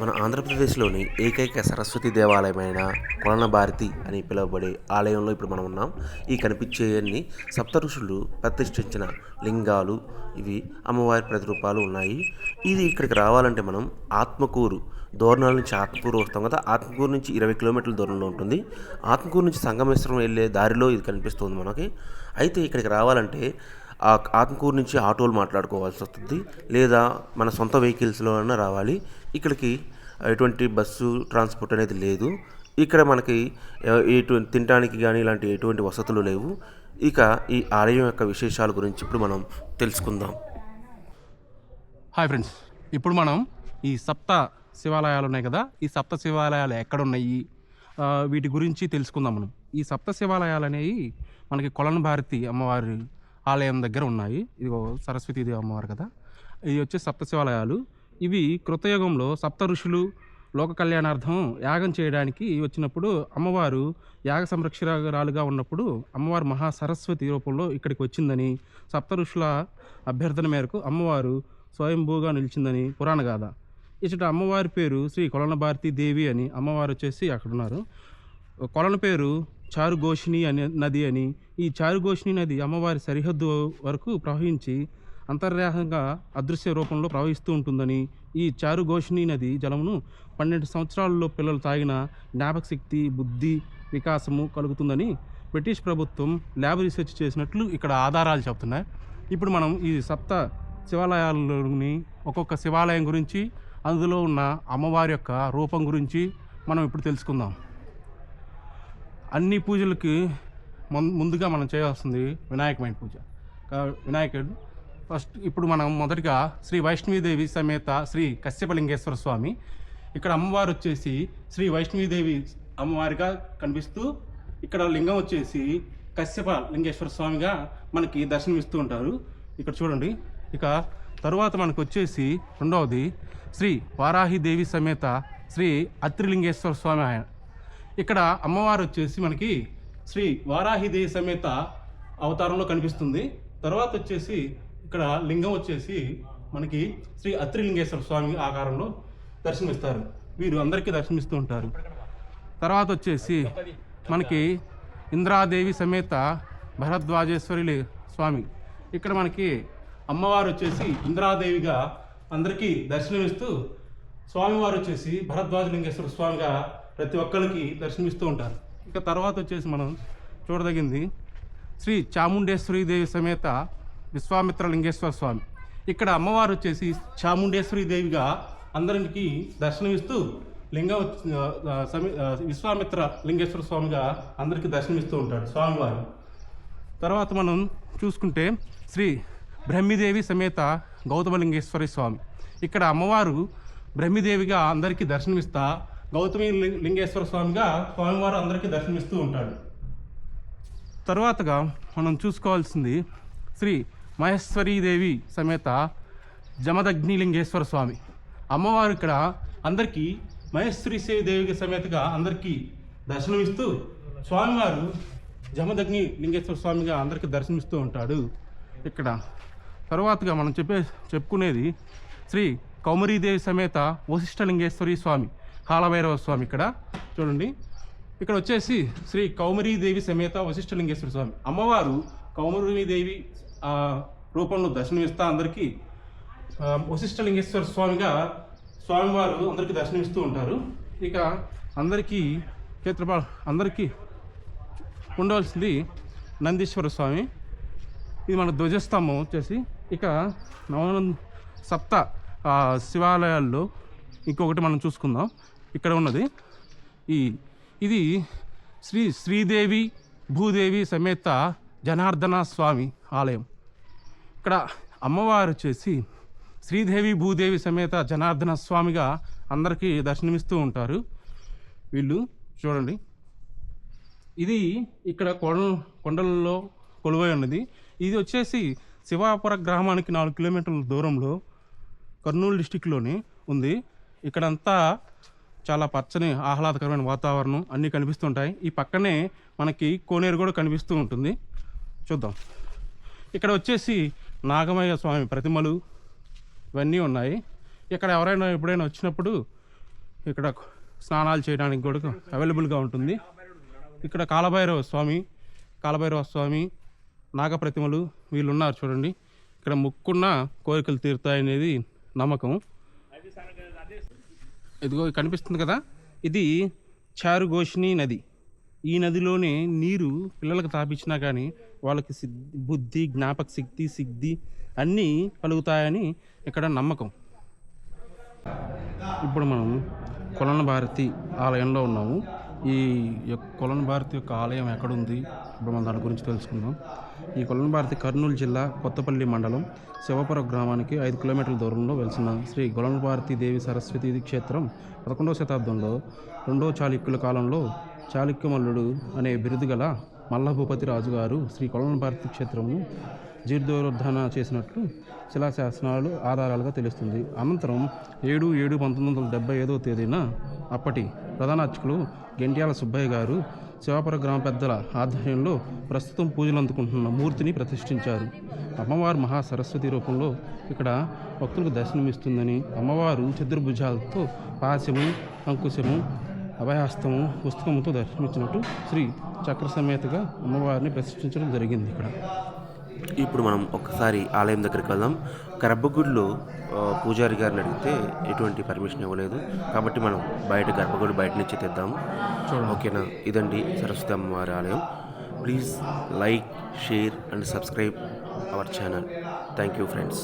మన ఆంధ్రప్రదేశ్లోని ఏకైక సరస్వతి దేవాలయమైన కొలన భారతి అని పిలువబడే ఆలయంలో ఇప్పుడు మనం ఉన్నాం. ఈ కనిపించేయన్ని సప్త ఋషులు ప్రతిష్ఠించిన లింగాలు ఇవి అమ్మవారి ప్రతిరూపాలు ఉన్నాయి. ఇది ఇక్కడికి రావాలంటే మనం ఆత్మకూరు దోరణాల నుంచి ఆత్మకూరు వస్తాం కదా ఆత్మకూరు నుంచి ఇరవై కిలోమీటర్ల దూరంలో ఉంటుంది. ఆత్మకూరు నుంచి సంగమేశ్వరం వెళ్ళే దారిలో ఇది కనిపిస్తుంది మనకి. అయితే ఇక్కడికి రావాలంటే ఆ ఆత్మకూరు నుంచి ఆటోలు మాట్లాడుకోవాల్సి వస్తుంది. లేదా మన సొంత వెహికల్స్లో అయినా రావాలి. ఇక్కడికి ఎటువంటి బస్సు ట్రాన్స్పోర్ట్ అనేది లేదు. ఇక్కడ మనకి ఎటువంటి తినడానికి కానీ ఇలాంటి ఎటువంటి వసతులు లేవు. ఇక ఈ ఆలయం యొక్క విశేషాల గురించి ఇప్పుడు మనం తెలుసుకుందాం. Hi friends. ఇప్పుడు మనం ఈ సప్త శివాలయాలు ఉన్నాయి కదా? ఈ సప్త శివాలయాలు ఎక్కడ ఉన్నాయి వీటి గురించి తెలుసుకుందాం మనం. ఈ సప్త శివాలయాలు అనేవి మనకి కొలన్ భారతి అమ్మవారి ఆలయం దగ్గర ఉన్నాయి. ఇది సరస్వతీదేవి అమ్మవారు కదా. ఇది వచ్చే సప్త శివాలయాలు ఇవి కృతయుగంలో సప్త ఋషులు లోక కళ్యాణార్థం యాగం చేయడానికి వచ్చినప్పుడు అమ్మవారు యాగ సంరక్షకురాలుగా ఉన్నప్పుడు అమ్మవారు మహా సరస్వతి రూపంలో ఇక్కడికి వచ్చిందని సప్త ఋషుల అభ్యర్థన మేరకు అమ్మవారు స్వయంభూగా నిలిచిందని పురాణ గాథ. ఇచ్చట అమ్మవారి పేరు శ్రీ కొలన భారతీ దేవి అని అమ్మవారు వచ్చేసి అక్కడ ఉన్నారు కొలన పేరు చారుఘోషిణి అనే నది అని ఈ చారుఘోషిణి నది అమ్మవారి సరిహద్దు వరకు ప్రవహించి అంతర్యాహంగా అదృశ్య రూపంలో ప్రవహిస్తూ ఉంటుందని ఈ చారుఘోషిణి నది జలమును పన్నెండు సంవత్సరాలలో పిల్లలు తాగిన జ్ఞాపక శక్తి బుద్ధి వికాసము కలుగుతుందని బ్రిటిష్ ప్రభుత్వం ల్యాబ్ రీసెర్చ్ చేసినట్లు ఇక్కడ ఆధారాలు చెప్తున్నాయి ఇప్పుడు మనం ఈ సప్త శివాలయాలలోని ఒక్కొక్క శివాలయం గురించి అందులో ఉన్న అమ్మవారి యొక్క రూపం గురించి మనం ఇప్పుడు తెలుసుకుందాం. అన్ని పూజలకి ముందుగా మనం చేయాల్సింది వినాయకమైన పూజ. వినాయకుడు ఫస్ట్ ఇప్పుడు మనం మొదటిగా శ్రీ వైష్ణవీదేవి సమేత శ్రీ కశ్యపలింగేశ్వర స్వామి. ఇక్కడ అమ్మవారు వచ్చేసి శ్రీ వైష్ణవీదేవి అమ్మవారిగా కనిపిస్తూ ఇక్కడ లింగం వచ్చేసి కశ్యప లింగేశ్వర స్వామిగా మనకి దర్శనమిస్తూ ఉంటారు. ఇక్కడ చూడండి. ఇక తరువాత మనకు వచ్చేసి రెండవది శ్రీ వారాహిదేవి సమేత శ్రీ అత్రిలింగేశ్వర స్వామి ఆయన ఇక్కడ అమ్మవారు వచ్చేసి మనకి శ్రీ వారాహిదేవి సమేత అవతారంలో కనిపిస్తుంది. తర్వాత వచ్చేసి ఇక్కడ లింగం వచ్చేసి మనకి శ్రీ అత్రిలింగేశ్వర స్వామి ఆకారంలో దర్శనమిస్తారు. వీరు అందరికీ దర్శనమిస్తూ ఉంటారు. తర్వాత వచ్చేసి మనకి ఇంద్రాదేవి సమేత భరద్వాజేశ్వరి స్వామి. ఇక్కడ మనకి అమ్మవారు వచ్చేసి ఇంద్రాదేవిగా అందరికీ దర్శనమిస్తూ స్వామివారు వచ్చేసి భరద్వాజలింగేశ్వర స్వామిగా ప్రతి ఒక్కరికి దర్శనమిస్తూ ఉంటారు. ఇక తర్వాత వచ్చేసి మనం చూడదగింది శ్రీ చాముండేశ్వరి దేవి సమేత విశ్వామిత్ర లింగేశ్వర స్వామి. ఇక్కడ అమ్మవారు వచ్చేసి చాముండేశ్వరి దేవిగా అందరికి దర్శనమిస్తూ లింగ సమీ- విశ్వామిత్ర లింగేశ్వర స్వామిగా అందరికీ దర్శనమిస్తూ ఉంటాడు స్వామివారు. తర్వాత మనం చూసుకుంటే శ్రీ బ్రహ్మిదేవి సమేత గౌతమ లింగేశ్వరి స్వామి. ఇక్కడ అమ్మవారు బ్రహ్మిదేవిగా అందరికీ దర్శనమిస్తా గౌతమి లింగేశ్వర స్వామిగా స్వామివారు అందరికీ దర్శనమిస్తూ ఉంటాడు. తర్వాతగా మనం చూసుకోవాల్సింది శ్రీ మహేశ్వరీదేవి సమేత జమదగ్ని లింగేశ్వర స్వామి. అమ్మవారు ఇక్కడ అందరికీ మహేశ్వరి దేవికి సమేతగా అందరికీ దర్శనమిస్తూ స్వామివారు జమదగ్ని లింగేశ్వర స్వామిగా అందరికీ దర్శనమిస్తూ ఉంటాడు. ఇక్కడ తర్వాతగా మనం చెప్పే చెప్పుకునేది శ్రీ కౌమరీదేవి సమేత వశిష్ఠలింగేశ్వరి స్వామి. కాలభైరవ స్వామి ఇక్కడ. చూడండి. ఇక్కడ వచ్చేసి శ్రీ కౌమరీదేవి సమేత వశిష్ఠలింగేశ్వర స్వామి. అమ్మవారు కౌమరీదేవి రూపంలో దర్శనమిస్తా అందరికీ వశిష్ఠలింగేశ్వర స్వామిగా స్వామివారు అందరికీ దర్శనమిస్తూ ఉంటారు. ఇక అందరికీ క్షేత్రపాల అందరికీ ఉండవలసింది నందీశ్వర స్వామి. ఇది మన ధ్వజస్తంభం వచ్చేసి. ఇక నవనంద సప్త శివాలయాల్లో ఇంకొకటి మనం చూసుకుందాం. ఇక్కడ ఉన్నది. ఈ ఇది శ్రీ శ్రీదేవి భూదేవి సమేత జనార్దన స్వామి ఆలయం. ఇక్కడ అమ్మవారు వచ్చేసి శ్రీదేవి భూదేవి సమేత జనార్దన స్వామిగా అందరికీ దర్శనమిస్తూ ఉంటారు. వీళ్ళు చూడండి. ఇది ఇక్కడ కొండ కొండలలో కొలువై ఉన్నది. ఇది వచ్చేసి శివాపుర గ్రామానికి నాలుగు కిలోమీటర్ల దూరంలో కర్నూలు డిస్టిక్లోని ఉంది. ఇక్కడంతా చాలా పచ్చని ఆహ్లాదకరమైన వాతావరణం అన్నీ కనిపిస్తుంటాయి. ఈ పక్కనే మనకి కోనేరు కూడా కనిపిస్తూ ఉంటుంది. చూద్దాం. ఇక్కడ వచ్చేసి నాగమయ్య స్వామి ప్రతిమలు ఇవన్నీ ఉన్నాయి. ఇక్కడ ఎవరైనా ఎప్పుడైనా వచ్చినప్పుడు ఇక్కడ స్నానాలు చేయడానికి కూడా అవైలబుల్గా ఉంటుంది. ఇక్కడ కాలభైరవ స్వామి కాలభైరవ స్వామి నాగప్రతిమలు వీళ్ళు ఉన్నారు చూడండి. ఇక్కడ ముక్కున్న కోరికలు తీరుతాయనేది నమ్మకం. ఇదిగో కనిపిస్తుంది కదా? ఇది చారుగోషిణి నది. ఈ నదిలోనే నీరు పిల్లలకు తాపించినా కానీ వాళ్ళకి సిద్ధి బుద్ధి జ్ఞాపక శక్తి సిద్ధి అన్నీ కలుగుతాయని ఇక్కడ నమ్మకం. ఇప్పుడు మనం కొలన భారతి ఆలయంలో ఉన్నాము. ఈ యొక్క కొలన భారతి యొక్క ఆలయం ఎక్కడుంది ఇప్పుడు మనం దాని గురించి తెలుసుకుందాం. ఈ కొలన భారతి కర్నూలు జిల్లా కొత్తపల్లి మండలం శివపురం గ్రామానికి ఐదు కిలోమీటర్ల దూరంలో వెలిసిన శ్రీ కొలన భారతి దేవి సరస్వతి క్షేత్రం పదకొండవ శతాబ్దంలో రెండో చాళుక్యుల కాలంలో చాళుక్యమల్లుడు అనే బిరుదు గల మల్లభూపతి రాజు గారు శ్రీ కొలన భారతి క్షేత్రమును జీర్ణోద్ధరణ చేసినట్లు శిలాశాసనాలు ఆధారాలుగా తెలుస్తుంది. అనంతరం ఏడు ఏడు పంతొమ్మిది వందల డెబ్బై ఐదో తేదీన అప్పటి ప్రధాన అర్చకులు గెంట్యాల సుబ్బయ్య గారు శివాపుర గ్రామ పెద్దల ఆధ్వర్యంలో ప్రస్తుతం పూజలు అందుకుంటున్న మూర్తిని ప్రతిష్ఠించారు. అమ్మవారు మహా సరస్వతి రూపంలో ఇక్కడ భక్తులకు దర్శనమిస్తుందని అమ్మవారు చతుర్భుజాలతో పాశము అంకుశము అభయహస్తము పుస్తకముతో దర్శనమిచ్చినట్టు శ్రీ చక్ర సమేతగా అమ్మవారిని ప్రతిష్ఠించడం జరిగింది ఇక్కడ. ఇప్పుడు మనం ఒక్కసారి ఆలయం దగ్గరికి వెళ్దాం. గర్భగుడిలో పూజారి గారిని అడిగితే ఎటువంటి పర్మిషన్ ఇవ్వలేదు. కాబట్టి మనం బయట గర్భగుడి బయట నుంచి తెద్దాము చూడండి. ఓకేనా? ఇదండి సరస్వతి అమ్మవారి ఆలయం. Please like share and subscribe our channel. Thank you friends.